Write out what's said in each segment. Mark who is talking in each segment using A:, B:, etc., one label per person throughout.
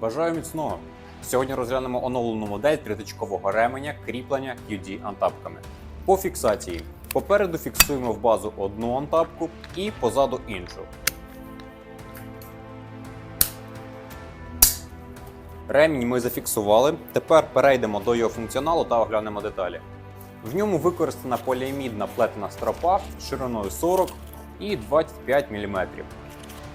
A: Бажаю міцного! Сьогодні розглянемо оновлену модель триточкового ременя кріплення QD антапками. По фіксації. Попереду фіксуємо в базу одну антапку і позаду іншу. Ремінь ми зафіксували. Тепер перейдемо до його функціоналу та оглянемо деталі. В ньому використана поліамідна плетена стропа шириною 40 і 25 мм.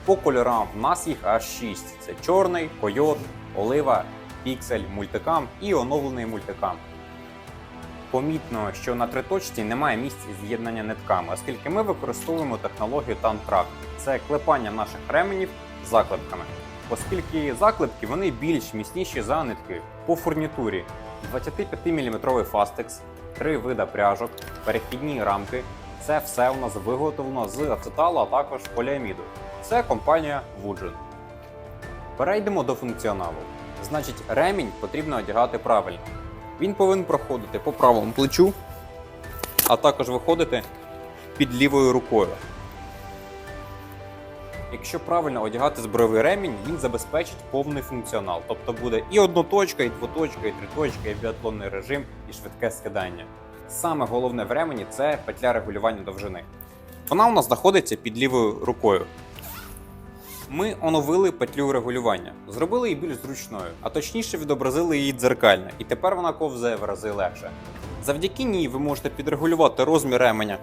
A: По кольорам в нас їх аж 6. Це чорний, койот, олива, піксель, мультикам і оновлений мультикам. Помітно, що на триточці немає місць з'єднання нитками, оскільки ми використовуємо технологію Tantrack. Це клепання наших ременів заклепками. Оскільки заклепки вони більш міцніші за нитки. По фурнітурі 25-мм фастекс, три вида пряжок, перехідні рамки. Це все у нас виготовлено з ацеталу, а також поліаміду. Це компанія Woodgen. Перейдемо до функціоналу. Значить, ремінь потрібно одягати правильно. Він повинен проходити по правому плечу, а також виходити під лівою рукою. Якщо правильно одягати збройовий ремінь, він забезпечить повний функціонал. Тобто буде і одноточка, і двоточка, і триточка, і біатлонний режим, і швидке скидання. Саме головне в ремені це петля регулювання довжини. Вона у нас знаходиться під лівою рукою. Ми оновили петлю регулювання, зробили її більш зручною, а точніше відобразили її дзеркально, і тепер вона ковзає в рази легше. Завдяки ній ви можете підрегулювати розмір ременя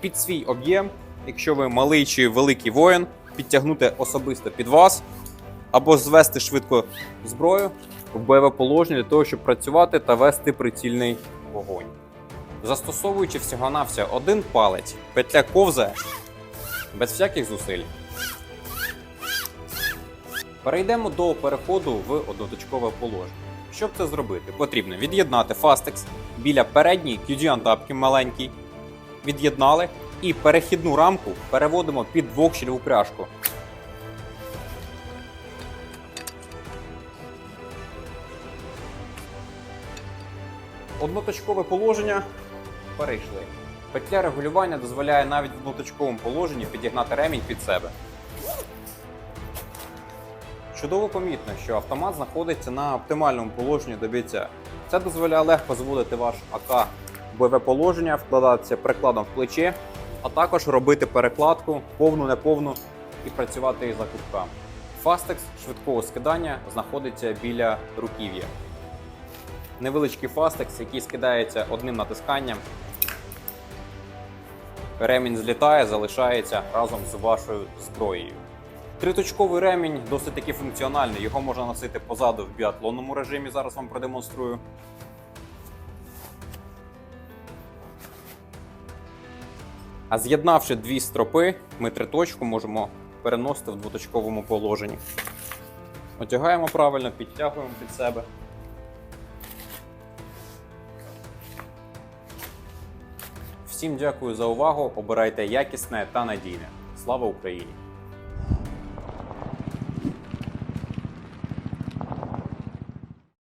A: під свій об'єм, якщо ви малий чи великий воїн, підтягнути особисто під вас, або звести швидко зброю в бойове положення для того, щоб працювати та вести прицільний вогонь. Застосовуючи всього-навсього один палець, петля ковзає без всяких зусиль. Перейдемо до переходу в одноточкове положення. Щоб це зробити, потрібно від'єднати фастекс біля передньої QG-антапки маленький. Від'єднали і перехідну рамку переводимо під двохщільову пряжку. Одноточкове положення перейшли. Петля регулювання дозволяє навіть в одноточковому положенні підігнати ремінь під себе. Чудово помітно, що автомат знаходиться на оптимальному положенні до бійця. Це дозволяє легко зводити ваш АК в бойове положення, вкладатися прикладом в плече, а також робити перекладку повну, неповну і працювати із закупками. Фастекс швидкого скидання знаходиться біля руків'я. Невеличкий фастекс, який скидається одним натисканням. Ремінь злітає, залишається разом з вашою зброєю. Триточковий ремінь досить таки функціональний. Його можна носити позаду в біатлонному режимі. Зараз вам продемонструю. А з'єднавши дві стропи, ми триточку можемо переносити в двоточковому положенні. Одягаємо правильно, підтягуємо під себе. Всім дякую за увагу. Обирайте якісне та надійне. Слава Україні!